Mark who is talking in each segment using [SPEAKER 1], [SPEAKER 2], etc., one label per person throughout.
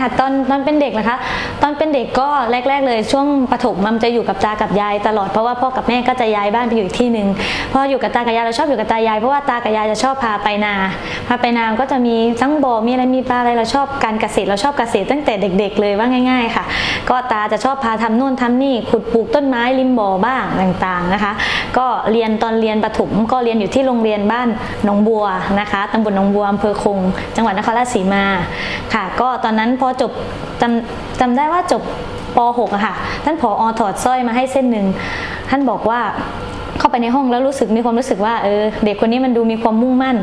[SPEAKER 1] ค่ะตอนตอนเป็นเด็กนะคะ ตอนเป็นเด็กก็แรก ๆ เลยช่วงประถมมันจะอยู่กับตากับยายตลอดเพราะว่าพ่อกับแม่ก็จะย้ายบ้านไปอยู่อีกที่หนึ่งพออยู่กับตากับยายเราชอบอยู่กับตายายเพราะว่าตากับยายจะชอบพาไปนาพาไปนาก็จะมีทั้งบ่อมีอะไรมีปลาอะไรเราชอบการเกษตรเราชอบเกษตรตั้งแต่เด็ก ๆ เลยว่าง่าย ๆ ค่ะ ก็ตาจะชอบพาทำนู่นทำนี่ขุดปลูกต้นไม้ริมบ่อบ้างต่างๆนะคะ ก็เรียนตอนเรียนประถมก็เรียนอยู่ที่โรงเรียนบ้านหนองบัวนะคะตำบลหนองบัวอำเภอคง จังหวัดนครราชสีมาค่ะ ก็ตอนนั้นพอจบจำจำได้ว่าจบป .6 อะค่ะ ท่านผออถอดสร้อยมาให้เส้นหนึ่ง ท่านบอกว่าเข้าไปในห้องแล้วรู้สึกมีความรู้สึกว่าเออเด็กคนนี้มันดูมีความมุ่งมั่น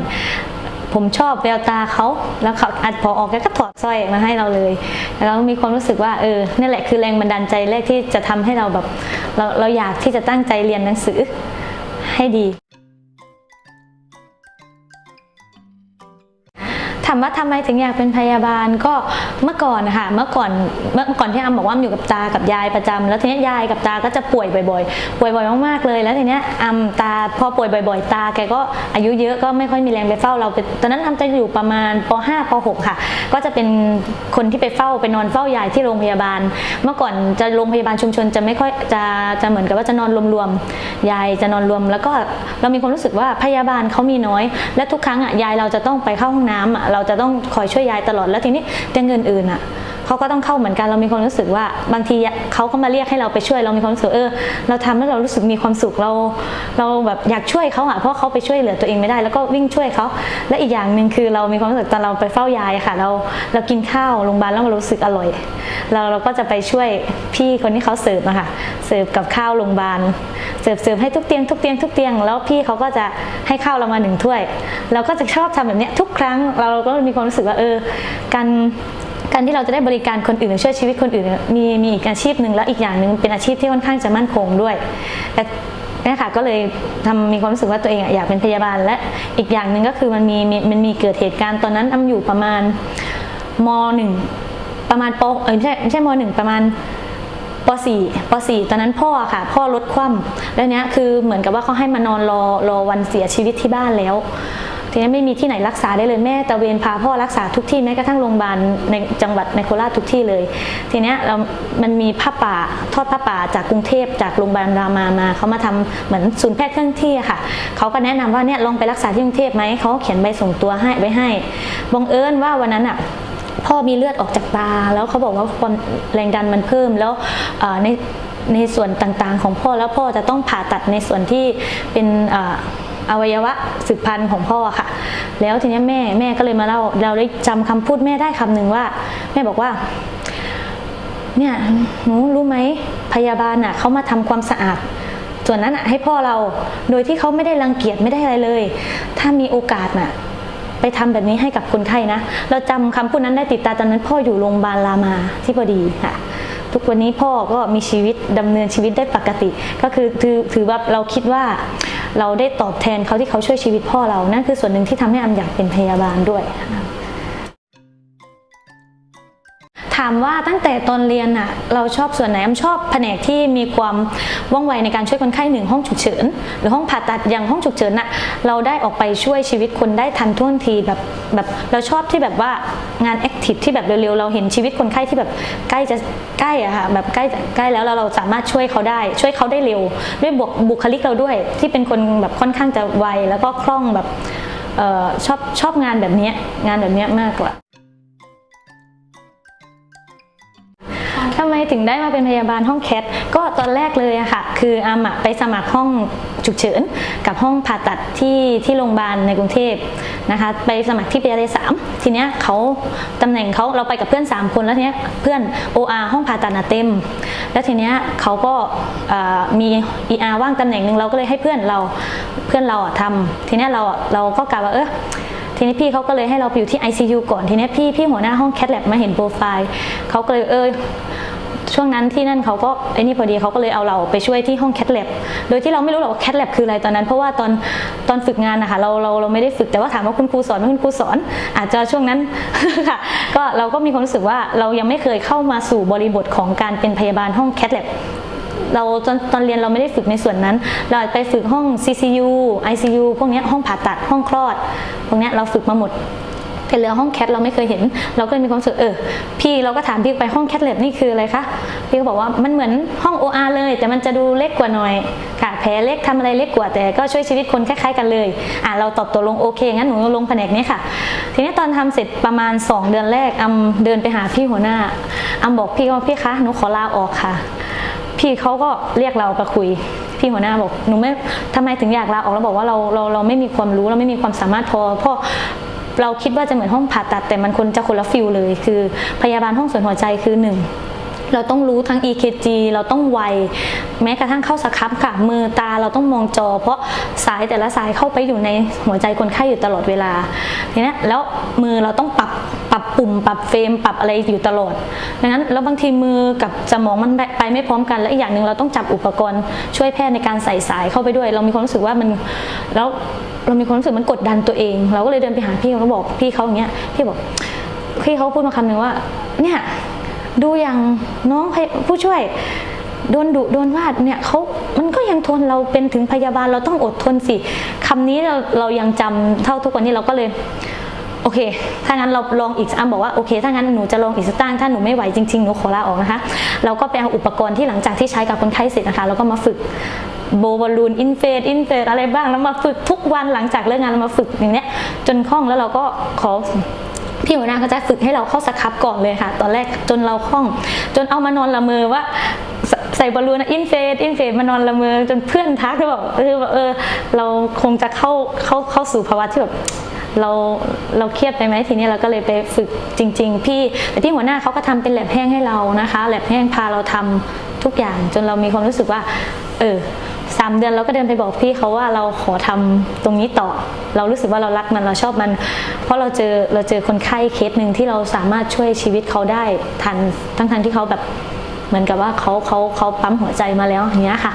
[SPEAKER 1] ผมชอบแววตาเขาแล้วเขาอัดพอออกแกก็ถอดสร้อยมาให้เราเลยแล้วมีความรู้สึกว่าเออนั่แหละคือแรงบันดาลใจแรกที่จะทำให้เราแบบเราเราอยากที่จะตั้งใจเรียนหนังสือให้ดี ถามว่าทำไมถึงอยากเป็นพยาบาลก็เมื่อก่อนนะคะเมื่อก่อนเมื่อก่อนที่อำบอกว่าอำอยู่กับตากับยายประจำแล้วทีเนี้ยยายกับตาก็จะป่วยบ่อยๆป่วยบ่อยมากๆเลย แล้วทีเนี้ยอำตาพอป่วยบ่อย ๆ ตาแกก็อายุเยอะก็ไม่ค่อยมีแรงไปเฝ้าเราตอนนั้นอำจะอยู่ประมาณป .5 ป .6 ค่ะ ก็จะเป็นคนที่ไปเฝ้าไปนอนเฝ้ายายที่โรงพยาบาล เมื่อก่อนจะโรงพยาบาลชุมชนจะไม่ค่อยจะจะเหมือนกับว่าจะนอนรวมๆยายจะนอนรวม แล้วก็เรามีความรู้สึกว่าพยาบาลเขามีน้อย และทุกครั้งอะยายเราจะต้องไปเข้าห้องน้ำอะเราราจะต้องคอยช่วยยายตลอดแล้วทีนี้เตียงอื่นอะ เขาก็ต้องเข้าเหมือนกันเรามีความรู้สึกว่าบางทีเขาก็มาเรียกให้เราไปช่วยเรามีความรู้สึกเออเราทำแล้วเรารู้สึกมีความสุขเรา เราแบบอยากช่วยเขาอะเพราะเขาไปช่วยเหลือตัวเองไม่ได้ แล้วก็วิ่งช่วยเขาและอีกอย่างหนึ่งคือเรามีความรู้สึกตอนเราไปเฝ้ายายค่ะ เราเรากินข้าวโรงพยาบาลแล้วเรารู้สึกอร่อยเราเราก็จะไปช่วยพี่คนที่เขาเสิร์ฟอะค่ะเสิร์ฟกับข้าวโรงพยาบาลเสิร์ฟเสิร์ฟให้ทุกเตียงทุกเตียงทุกเตียงแล้วพี่เขาก็จะให้ข้าวเรามาหนึ่งถ้วย เราก็จะชอบทำแบบนี้ทุกครั้งเราก็มีความรู้สึกว่าเออการ การที่เราจะได้บริการคนอื่นช่วยชีวิตคนอื่น มีมีอีกอาชีพหนึ่งแล้วอีกอย่างหนึ่งเป็นอาชีพที่ค่อนข้างจะมั่นคงด้วย แต่นี่ค่ะก็เลยทำมีความรู้สึกว่าตัวเองอยากเป็นพยาบาล และอีกอย่างหนึ่งก็คือมันมีม,มันมีเกิดเหตุการณ์ตอนนั้นอำอยู่ประมาณมหนึ่งประมาณปเออไม่ใช่ไม่ใช่มหนึ่งประมาณปสี่ปสี่ตอนนั้นพ่อค่ะ พ่อลดคว่ำแล้วเนี้ยคือเหมือนกับว่าเขาให้มานอนรอรอวันเสียชีวิตที่บ้านแล้ว ทีนี้ไม่มีที่ไหนรักษาได้เลยแม่ตะเวนพาพ่อรักษาทุกที่แม้กระทั่งโรงพยาบาลในจังหวัดในโคราชทุกที่เลย ทีนี้เรามันมีผ้าป่าทอดผ้าป่าจากกรุงเทพจากโรงพยาบาลรามามาเขามาทำเหมือนศูนย์แพทย์เคลื่อนที่ค่ะเขาก็แนะนำว่าเนี่ยลองไปรักษาที่กรุงเทพไหมเขาก็เขียนใบส่งตัวให้ไว้ให้บังเอิญว่าวันนั้นอะพ่อมีเลือดออกจากตา แล้วเขาบอกว่าความแรงดันมันเพิ่มแล้วในในส่วนต่างๆ ของพ่อแล้วพ่อจะต้องผ่าตัดในส่วนที่เป็น อวัยวะสืบพันธุ์ของพ่อค่ะ แล้วทีนี้แม่แม่ก็เลยมาเล่าเราได้จำคำพูดแม่ได้คำหนึ่งว่า แม่บอกว่าเนี่ยหนูรู้ไหมพยาบาลน่ะเขามาทำความสะอาด ส่วนนั้นน่ะให้พ่อเราโดยที่เขาไม่ได้รังเกียจไม่ได้อะไรเลย ถ้ามีโอกาสน่ะไปทำแบบนี้ให้กับคนไข้นะ เราจำคำพูดนั้นได้ติดตาตอนนั้นพ่ออยู่โรงพยาบาลรามาที่พอดีค่ะ ทุกวันนี้พ่อก็มีชีวิตดำเนินชีวิตได้ปกติ ก็คือถือถือว่าเราคิดว่า เราได้ตอบแทนเขาที่เขาช่วยชีวิตพ่อเรา นั่นคือส่วนหนึ่งที่ทำให้อำอยากเป็นพยาบาลด้วย ถามว่าตั้งแต่ตอนเรียนอะเราชอบส่วนไหนอำชอบแผนกที่มีความว่องไวในการช่วยคนไข้หนึ่งห้องฉุกเฉินหรือห้องผ่าตัดอย่างห้องฉุกเฉินอะเราได้ออกไปช่วยชีวิตคนได้ทันท่วงทีแบบแบบเราชอบที่แบบว่างานแอคทีฟที่แบบเร็วๆเราเห็นชีวิตคนไข้ที่แบบใกล้จะใกล้อะค่ะแบบใกล้ใกล้แล้วเราเราสามารถช่วยเขาได้ ช่วยเขาได้เร็ว ด้วยบวกบุคลิกเราด้วย ที่เป็นคนแบบค่อนข้างจะไวแล้วก็คล่องแบบเออชอบชอบงานแบบนี้งานแบบนี้มากกว่า ทำไมถึงได้มาเป็นพยาบาลห้องแคทก็ตอนแรกเลยอะค่ะ คืออาอะไปสมัครห้องฉุกเฉิน กับห้องผ่าตัดที่ที่โรงพยาบาลในกรุงเทพนะคะไปสมัครที่ปียสามทีเนี้ยเขาตำแหน่งเขาเราไปกับเพื่อน 3 คนแล้วทีเนี้ยเพื่อน OR ห้องผ่าตัดน่ะเต็ม แล้วทีเนี้ยเขาก็เออมี ER ว่างตำแหน่งหนึ่งเราก็เลยให้เพื่อนเราเพื่อนเราอะทำทีเนี้ยเราอะเราก็กล่าวว่าเออทีนี้พี่เขาก็เลยให้เราไปอยู่ที่ ICU ก่อน ทีนี้พี่พี่หัวหน้าห้องแคทแลบมาเห็นโปรไฟล์เขาก็เลยเออ ช่วงนั้นที่นั่นเขาก็ไอ้นี่พอดีเขาก็เลยเอาเราไปช่วยที่ห้องแคทแลบโดยที่เราไม่รู้หรอกว่าแคทแลบคืออะไรตอนนั้น เพราะว่าตอนตอนฝึกงานนะคะเราเราเราไม่ได้ฝึกแต่ว่าถามว่าคุณครูสอนไหมคุณครูสอน อาจจะช่วงนั้นค่ะก็เราก็มีความรู้สึกว่าเรายังไม่เคยเข้ามาสู่บริบทของการเป็นพยาบาลห้องแคทแลบเราตอนตอนเรียนเราไม่ได้ฝึกในส่วนนั้น เราไปฝึกห้อง CCU ICU พวกนี้ห้องผ่าตัดห้องคลอด พวกนี้เราฝึกมาหมด แต่เหลือห้องแคทเราไม่เคยเห็น เราก็เลยมีความรู้สึกเออพี่เราก็ถามพี่ไปห้องแคทเล็บนี่คืออะไรคะพี่ก็บอกว่ามันเหมือนห้อง OR เลย แต่มันจะดูเล็กกว่าหน่อยค่ะแผลเล็กทำอะไรเล็กกว่าแต่ก็ช่วยชีวิตคนคล้ายๆกันเลยอะเราตอบตัวลงโอเคงั้นหนูลงแผนกนี้ค่ะ ทีนี้ตอนทำเสร็จประมาณ 2 เดือนแรกอำเดินไปหาพี่หัวหน้าอำบอกพี่ว่าพี่คะหนูขอลาออกค่ะ พี่เขาก็เรียกเราไปคุยพี่หัวหน้าบอกหนูไม่ทำไมถึงอยากลาออกแล้วบอกว่าเราเราเราไม่มีความรู้เราไม่มีความสามารถพอพราะ เราคิดว่าจะเหมือนห้องผ่าตัดแต่มันคนจะคนละฟิลเลย คือพยาบาลห้องส่วนหัวใจคือหนึ่งเราต้องรู้ทั้ง EKG เราต้องไว แม้กระทั่งเข้าสครับค่ะ มือตาเราต้องมองจอ เพราะสายแต่ละสายเข้าไปอยู่ในหัวใจคนไข้อยู่ตลอดเวลาทีนี้แล้วมือเราต้องปรับ ปุ่มปรับเฟรมปรับอะไรอยู่ตลอด ดังนั้นแล้วบางทีมือกับสมองมันไปไม่พร้อมกัน และอีกอย่างหนึ่งเราต้องจับอุปกรณ์ช่วยแพทย์ในการใส่สายเข้าไปด้วย เรามีความรู้สึกว่ามันแล้วเรามีความรู้สึกมันกดดันตัวเอง เราก็เลยเดินไปหาพี่เราบอกพี่เขาอย่างเงี้ยพี่บอกพี่เขาพูดมาคำหนึ่งว่า เนี่ยดูอย่างน้องผู้ช่วยโดนดุโดนวาดเนี่ยเขามันก็ยังทนเราเป็นถึงพยาบาลเราต้องอดทนสิคำนี้เราเรายังจำเท่าทุกวันนี้เราก็เลย โอเค ถ้างั้นเราลองอีกอ้ำบอกว่าโอเค ถ้างั้นหนูจะลองอีกสักตั้งถ้าหนูไม่ไหวจริงๆ หนูขอลาออกนะคะ เราก็ไปเอาอุปกรณ์ที่หลังจากที่ใช้กับคนไข้เสร็จนะคะ แล้วก็มาฝึกโบบอลลูนอินเฟสอินเฟสอะไรบ้าง แล้วมาฝึกทุกวันหลังจากเลิกงานเรามาฝึกอย่างเนี้ย จนคล่องแล้วเราก็ขอพี่หัวหน้าก็จะฝึกให้เราเข้าสครับก่อนเลยค่ะ ตอนแรกจนเราคล่อง จนเอามานอนละเมอว่าใส่บอลลูนอินเฟสอินเฟสมานอนละเมอจนเพื่อนทักเลยบอกเออเออเราคงจะเข้าเข้าเข้าสู่ภาวะที่แบบ เราเราเครียดไปไหมทีนี้เราก็เลยไปฝึกจริง ๆ พี่แต่ที่หัวหน้าเขาก็ทำเป็นแลบแห้งให้เรานะคะแลบแห้งพาเราทำทุกอย่างจนเรามีความรู้สึกว่า เออสามเดือนเราก็เดินไปบอกพี่เขาว่าเราขอทำตรงนี้ต่อ เรารู้สึกว่าเรารักมันเราชอบมัน เพราะเราเจอเราเจอคนไข้เคสหนึ่งที่เราสามารถช่วยชีวิตเขาได้ทันทั้งทที่เขาแบบเหมือนกับว่าเขาเขาเขาปั๊มหัวใจมาแล้วอย่างเงี้ยค่ะ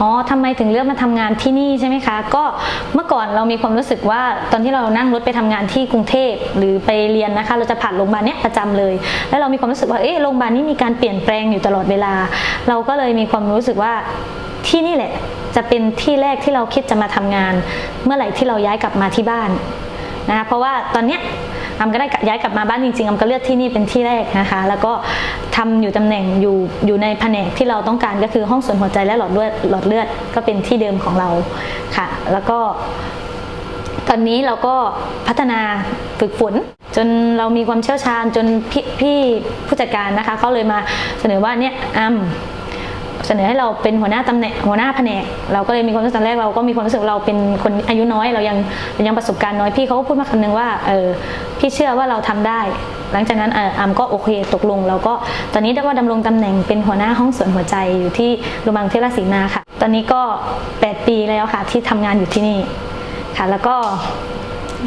[SPEAKER 1] อ๋อทำไมถึงเลือกมาทำงานที่นี่ใช่ไหมคะ ก็เมื่อก่อนเรามีความรู้สึกว่าตอนที่เรานั่งรถไปทำงานที่กรุงเทพหรือไปเรียนนะคะ เราจะผ่านโรงพยาบาลเนี้ยประจำเลย แล้วเรามีความรู้สึกว่าเอ๊ะโรงพยาบาลนี้มีการเปลี่ยนแปลงอยู่ตลอดเวลา เราก็เลยมีความรู้สึกว่าที่นี่แหละจะเป็นที่แรกที่เราคิดจะมาทำงาน เมื่อไหร่ที่เราย้ายกลับมาที่บ้านนะคะเพราะว่าตอนเนี้ยอำก็ได้ย้ายกลับมาบ้านจริงๆอำก็เลือกที่นี่เป็นที่แรกนะคะ แล้วก็ ทำอยู่ตำแหน่งอยู่อยู่ในแผนกที่เราต้องการก็คือห้องส่วนหัวใจและหลอดเลือดหลอดเลือดก็เป็นที่เดิมของเราค่ะ แล้วก็ ตอนนี้เราก็พัฒนาฝึกฝนจนเรามีความเชี่ยวชาญจนพพี่ผู้จัดการนะคะเขาเลยมาเสนอว่าเนี่ยอำเสนอให้เราเป็นหัวหน้าตำแหน่งหัวหน้าแผนก เราก็เลยมีความรู้สึกตอนแรกเราก็มีความรู้สึกเราเป็นคนอายุน้อย เรายังยังประสบการณ์น้อยพี่เขาก็พูดมาคำนึงว่าเออพี่เชื่อว่าเราทำได้ หลังจากนั้นอออำก็โอเคตกลง แล้วก็ตอนนี้ได้ว่าดำรงตำแหน่งเป็นหัวหน้าห้องส่วนหัวใจอยู่ที่โรงพยาบาลเทราศรีนาค่ะ ตอนนี้ก็ 8 ปีแล้วค่ะที่ทำงานอยู่ที่นี่ค่ะ แล้วก็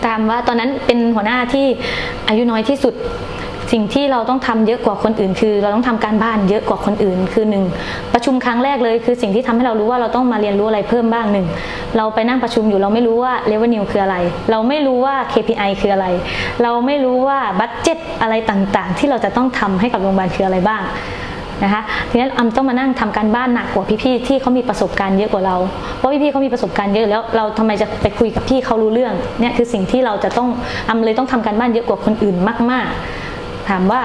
[SPEAKER 1] ตามว่าตอนนั้นเป็นหัวหน้าที่อายุน้อยที่สุด สิ่งที่เราต้องทำเยอะกว่าคนอื่น คือ เราต้องทำการบ้านเยอะกว่าคนอื่น คือหนึ่งประชุมครั้งแรกเลยคือสิ่งที่ทำให้เรารู้ว่าเราต้องมาเรียนรู้อะไรเพิ่มบ้างหนึ่งเราไปนั่งประชุมอยู่เราไม่รู้ว่า revenue คืออะไร เราไม่รู้ว่า KPI คืออะไร เราไม่รู้ว่าบัตเจ็ตอะไรต่างๆ ที่เราจะต้องทำให้กับโรงพยาบาลคืออะไรบ้างนะคะทีนี้อำต้องมานั่งทำการบ้านหนักกว่าพี่ๆที่เขามีประสบการณ์เยอะกว่าเรา เพราะพี่ๆเขามีประสบการณ์เยอะแล้วเราทำไมจะไปคุยกับพี่เขารู้เรื่องเนี่ยคือสิ่งที่เราจะต้องอำเลยต้องทำการบ้านเยอะกว่าคนอื่นมาก ๆ ถามว่า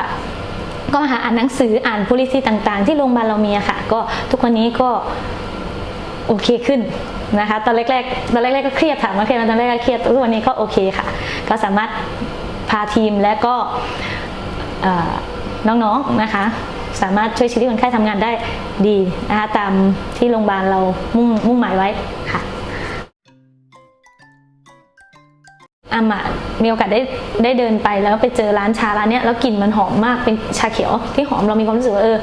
[SPEAKER 1] ก็หาอ่านหนังสืออ่าน policy ต่างๆ ที่โรงพยาบาลเรามีอะค่ะ ก็ทุกวันนี้ก็โอเคขึ้นนะคะ ตอนแรกๆตอนแรกๆก็เครียดถามว่าเครียดตอนแรกก็เครียดทุกวันนี้ก็โอเคค่ะ ก็สามารถพาทีมและก็น้องๆนะคะ สามารถช่วยชีวิตคนไข้ทำงานได้ดีนะคะตามที่โรงพยาบาลเรามุ่งมุ่งหมายไว้ อามามีโอกาสได้ได้เดินไปแล้วไปเจอร้านชาร้านเนี้ยแล้วกลิ่นมันหอมมากเป็นชาเขียวที่หอมเรามีความรู้สึกว่าเออ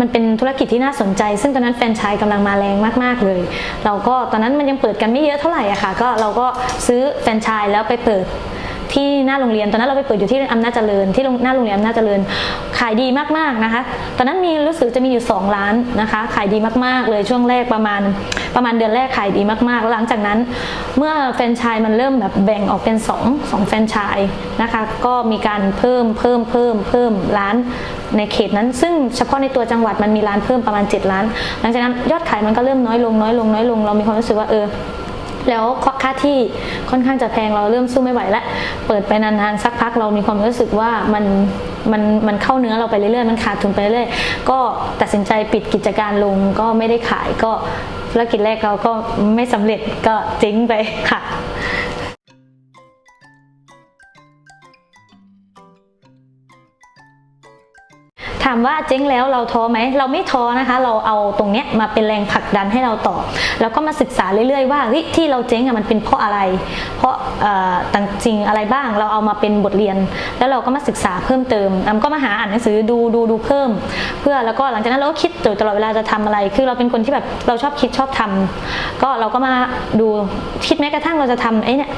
[SPEAKER 1] มันเป็นธุรกิจที่น่าสนใจ ซึ่งตอนนั้นแฟรนไชส์กำลังมาแรงมาก ๆ เลย เราก็ตอนนั้นมันยังเปิดกันไม่เยอะเท่าไหร่อะค่ะ ก็เราก็ซื้อแฟรนไชส์แล้วไปเปิด ที่หน้าโรงเรียน ตอนนั้นเราไปเปิดอยู่ที่อำนาจเจริญ ที่หน้าโรงเรียนอำนาจเจริญ ขายดีมากๆนะคะ ตอนนั้นมีรู้สึกจะมีอยู่2ร้านนะคะ ขายดีมากๆเลยช่วงแรกประมาณประมาณเดือนแรกขายดีมากๆแล้วหลังจากนั้น เมื่อแฟรนไชส์มันเริ่มแบบแบ่งออกเป็น 2 2แฟรนไชส์นะคะ ก็มีการเพิ่มเพิ่มเพิ่มเพิ่มร้านในเขตนั้น ซึ่งเฉพาะในตัวจังหวัดมันมีร้านเพิ่มประมาณ7ร้าน หลังจากนั้นยอดขายมันก็เริ่มน้อยลงน้อยลงน้อยลงเรามีความรู้สึกว่าเออ แล้วค่าที่ค่อนข้างจะแพงเราเริ่มสู้ไม่ไหวแล้วเปิดไปนานๆสักพักเรามีความรู้สึกว่ามันมันมันเข้าเนื้อเราไปเรื่อยๆมันขาดทุนไปเรื่อยๆก็ตัดสินใจปิดกิจการลงก็ไม่ได้ขายก็ธุรกิจแรกเราก็ไม่สำเร็จก็เจ๊งไปค่ะามว่าเจ๊งแล้วเราท้อไหมเราไม่ท้อนะคะ เราเอาตรงเนี้ยมาเป็นแรงผลักดันให้เราต่อ แล้วก็มาศึกษาเรื่อยๆว่าเฮ้ยที่เราเจ๊งอะมันเป็นเพราะอะไร เพราะต่างจริงอะไรบ้างเราเอามาเป็นบทเรียน แล้วเราก็มาศึกษาเพิ่มเติมอำก็มาหาอ่านหนังสือดูดูดูเพิ่ม เพื่อแล้วก็หลังจากนั้นเราก็คิดตลอดเวลาจะทำอะไร คือเราเป็นคนที่แบบเราชอบคิดชอบทำก็เราก็มาดูคิดแม้กระทั่งเราจะทำไอ้เนี่ย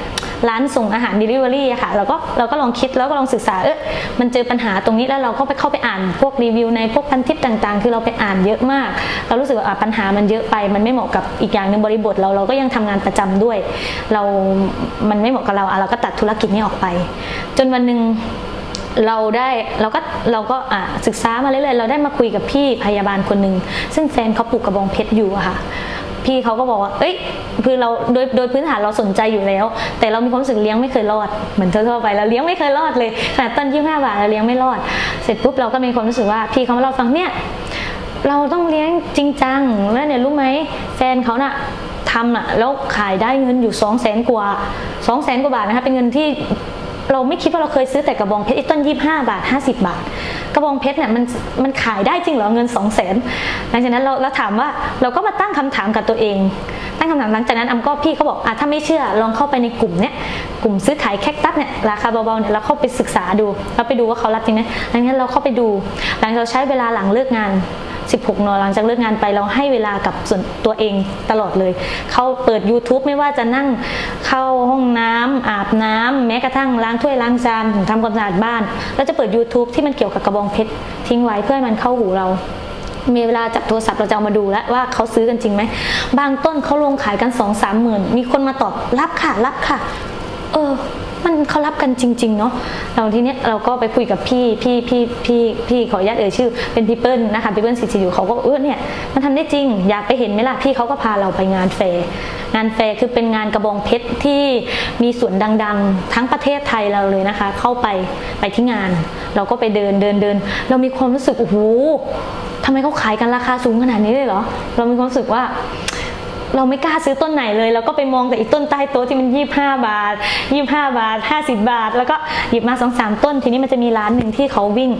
[SPEAKER 1] ร้านส่งอาหาร Delivery อะค่ะเราก็เราก็ลองคิดแล้วก็ลองศึกษาเออมันเจอปัญหาตรงนี้แล้วเราก็ไปเข้าไปอ่านพวกรีวิวในพวกพันทิปต่างๆ คือเราไปอ่านเยอะมาก เรารู้สึกว่าปัญหามันเยอะไป มันไม่เหมาะกับอีกอย่างหนึ่งบริบทเราเราก็ยังทำงานประจำด้วย เรา มันไม่เหมาะกับเราอะเราก็ตัดธุรกิจนี้ออกไป จนวันหนึ่งเราได้เราก็เราก็อะศึกษามาเรื่อยๆเราได้มาคุยกับพี่พยาบาลคนหนึ่งซึ่งแฟนเขาปลูกกระบองเพชรอยู่อะค่ะ พี่เขาก็บอกว่า เอ้ยคือเราโดยโดยพื้นฐานเราสนใจอยู่แล้ว แต่เรามีความรู้สึกเลี้ยงไม่เคยรอดเหมือนทั่วๆไปเราเลี้ยงไม่เคยรอดเลยขนาดต้นยี่ห้าบาทเราเลี้ยงไม่รอด เสร็จปุ๊บเราก็มีความรู้สึกว่าพี่เขามาเล่าฟังเนี่ยเราต้องเลี้ยงจริงจังแล้วเนี่ยรู้ไหมแฟนเขาน่ะทำน่ะแล้วขายได้เงินอยู่2 0 0แสนกว่า2 0 0แสนกว่าบาทนะคะเป็นเงินที่เราไม่คิดว่าเราเคยซื้อแต่กระบองเพชรไอ้ต้นยี่ห้าบาท 50 บาท กระบองเพชรเนี่ยมันมันขายได้จริงเหรอเงิน 2 0 0แสนหลังจากนั้นเราเราถามว่าเราก็มาตั้งคำถามกับตัวเอง ตั้งคำถามหลังจากนั้นอำก็พี่เขาบอกอะถ้าไม่เชื่อลองเข้าไปในกลุ่มเนี่ยกลุ่มซื้อขายแคคตัสเนี่ยราคาเบาๆเนี่ยเราเข้าไปศึกษาดูเราไปดูว่าเขารับจริงไหมหลังจากนั้นเราเข้าไปดู หลังจากเราใช้เวลาหลังเลิกงาน16นหลังจากเลิกงานไปเราให้เวลากับส่วนตัวเองตลอดเลย เขาเปิด YouTube ไม่ว่าจะนั่ง เข้าห้องน้ำอาบน้ำแม้กระทั่งล้างถ้วยล้างจานถึงทำความสะอาดบ้านเราจะเปิด YouTube ที่มันเกี่ยวกับกระบองเพชรทิ้งไว้เพื่อให้มันเข้าหูเรามีเวลาจับโทรศัพท์เราจะเอามาดูแล้วว่าเขาซื้อกันจริงไหม บางต้นเขาลงขายกันสองสามหมื่น มีคนมาตอบรับค่ะ รับค่ะ เออ มันเขารับกันจริง ๆ เนาะเราทีเนี้ยเราก็ไปคุยกับพี่พี่พี่พี่พี่ขออนุญาตเอ่ยชื่อ เป็นพี่เปิ้ลนะคะพี่เปิ้ลสิทธิอยู่เขาก็เออเนี่ยมันทำได้จริง อยากไปเห็นไหมล่ะพี่เขาก็พาเราไปงานแฟร์งานแฟร์คือเป็นงานกระบองเพชรที่มีสวนดัง ๆ ทั้งประเทศไทยเราเลยนะคะ เข้าไปไปที่งาน เราก็ไปเดินเดินเดิน เรามีความรู้สึกโอ้โหทำไมเขาขายกันราคาสูงขนาดนี้เลยเหรอ เรามีความรู้สึกว่า เราไม่กล้าซื้อต้นไหนเลยเราก็ไปมองแต่อีต้นใต้โต๊ะที่มัน 25 บาท 25 บาท 50 บาท แล้วก็หยิบมา2อสามต้น ทีนี้มันจะมีร้านหนึ่งที่เขาวิ่ง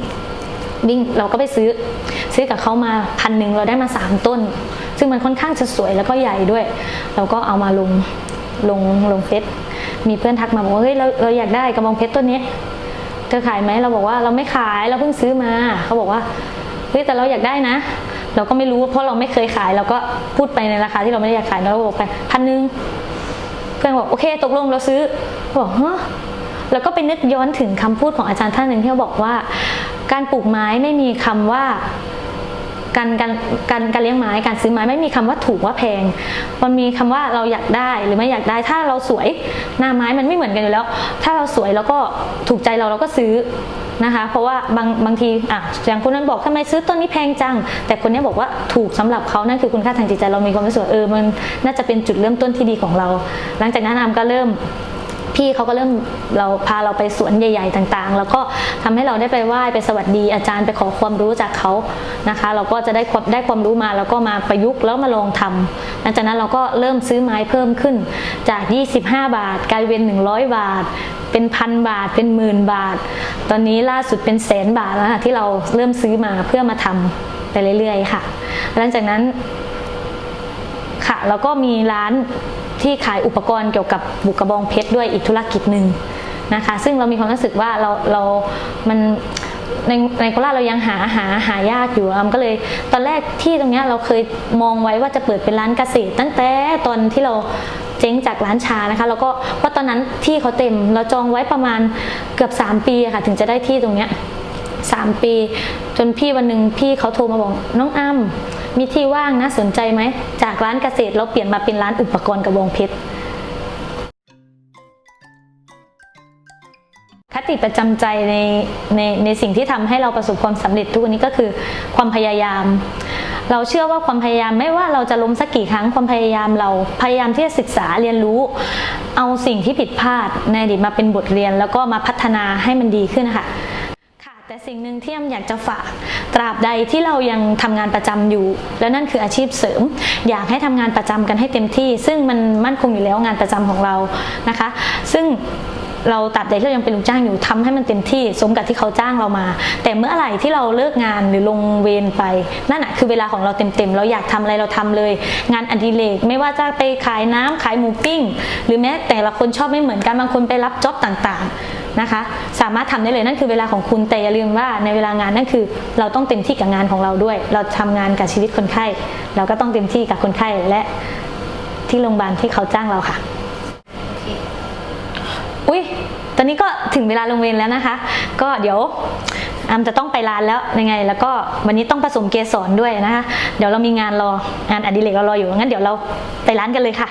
[SPEAKER 1] วิ่งเราก็ไปซื้อ ซื้อกับเขามาพันหนึ่งเราได้มา 3 ต้น ซึ่งมันค่อนข้างจะสวยแล้วก็ใหญ่ด้วย เราก็เอามาลงลงลงเฟซมีเพื่อนทักมาบอกว่าเฮ้ยเราเราอยากได้กระบองเพชรต้นนี้ เธอขายไหมเราบอกว่าเราไม่ขายเราเพิ่งซื้อมา เขาบอกว่าเฮ้ยแต่เราอยากได้นะ เราก็ไม่รู้เพราะเราไม่เคยขาย เราก็พูดไปในราคาที่เราไม่ได้อยากขายเราบอกไปพันหนึ่งเพื่อนบอกโอเค ตกลงเราซื้อบอกฮะแล้วก็ไปนึกย้อนถึงคำพูดของอาจารย์ท่านหนึ่งที่บอกว่า การปลูกไม้ไม่มีคำว่าการการการการเลี้ยงไม้การซื้อไม้ไม่มีคำว่าถูกว่าแพง มันมีคำว่าเราอยากได้หรือไม่อยากได้ ถ้าเราสวยหน้าไม้มันไม่เหมือนกันอยู่แล้ว ถ้าเราสวยแล้วก็ถูกใจเราเราก็ซื้อ นะคะ เพราะว่าบางบางทีอะอย่างคนนั้นบอกทำไมซื้อต้นนี้แพงจัง แต่คนนี้บอกว่าถูกสำหรับเขานั่นคือคุณค่าทางจิตใจเรามีความรู้สึกเออมันน่าจะเป็นจุดเริ่มต้นที่ดีของเรา หลังจากนั้นอามก็เริ่มพี่เขาก็เริ่มเราพาเราไปสวนใหญ่ ๆ ต่างๆ แล้วก็ทำให้เราได้ไปไหว้ไปสวัสดีอาจารย์ไปขอความรู้จากเขานะคะ เราก็จะได้ความได้ความรู้มาแล้วก็มาประยุกต์แล้วมาลองทำหลังจากนั้นเราก็เริ่มซื้อไม้เพิ่มขึ้นจาก 25 บาท กลายเป็น 100 บาท เป็นพันบาทเป็นหมื่นบาท ตอนนี้ล่าสุดเป็นแสนบาทแล้วค่ะที่เราเริ่มซื้อมาเพื่อมาทำไปเรื่อยๆค่ะ หลังจากนั้นค่ะแล้วก็มีร้านที่ขายอุปกรณ์เกี่ยวกับบุกกระบองเพชรด้วยอีกธุรกิจหนึ่งนะคะ ซึ่งเรามีความรู้สึกว่าเราเรา มันในในโคราชเรายังหาหาหายากอยู่อำก็เลย ตอนแรกที่ตรงนี้เราเคยมองไว้ว่าจะเปิดเป็นร้านเกษตร ตั้งแต่ตอนที่เรา เจ๊งจากร้านชานะคะ แล้วก็เพราะตอนนั้นที่เขาเต็มเราจองไว้ประมาณเกือบ 3 ปีค่ะ ถึงจะได้ที่ตรงเนี้ยสามปี จนพี่วันหนึ่งพี่เขาโทรมาบอกน้องอ้ำมีที่ว่างนะสนใจไหม จากร้านเกษตรเราเปลี่ยนมาเป็นร้านอุปกรณ์กระบองเพชรคติประจำใจในในในสิ่งที่ทำให้เราประสบความสำเร็จทุกวันนี้ก็คือความพยายาม เราเชื่อว่าความพยายามไม่ว่าเราจะล้มสักกี่ครั้งความพยายามเราพยายามที่จะศึกษาเรียนรู้ เอาสิ่งที่ผิดพลาดในอดีตมาเป็นบทเรียน แล้วก็มาพัฒนาให้มันดีขึ้นค่ะค่ะแต่สิ่งหนึ่งที่อำอยากจะฝากตราบใดที่เรายังทำงานประจำอยู่ และนั่นคืออาชีพเสริม อยากให้ทำงานประจำกันให้เต็มที่ ซึ่งมันมั่นคงอยู่แล้วงานประจำของเรานะคะ ซึ่ง เราตราบใดที่เรายังเป็นลูกจ้างอยู่ทำให้มันเต็มที่สมกับที่เขาจ้างเรามา แต่เมื่อไหร่ที่เราเลิกงานหรือลงเวรไปนั่นแหะคือเวลาของเราเต็มๆเราอยากทำอะไรเราทำเลย งานอดิเรกไม่ว่าจะไปขายน้ำขายหมูปิ้ง หรือแม้แต่ละคนชอบไม่เหมือนกันบางคนไปรับจ็อบต่างๆนะคะ สามารถทำได้เลยนั่นคือเวลาของคุณแต่อย่าลืมว่าในเวลางานนั่นคือ เราต้องเต็มที่กับงานของเราด้วย เราทำงานกับชีวิตคนไข้ เราก็ต้องเต็มที่กับคนไข้และที่โรงพยาบาลที่เขาจ้างเราค่ะ อุ้ยตอนนี้ก็ถึงเวลาลงเวรแล้วนะคะ ก็เดี๋ยวอามจะต้องไปร้านแล้วยังไง แล้วก็วันนี้ต้องผสมเกสรด้วยนะคะ เดี๋ยวเรามีงานรองานอดิเรกเรารออยู่งั้นเดี๋ยวเราไปร้านกันเลยค่ะ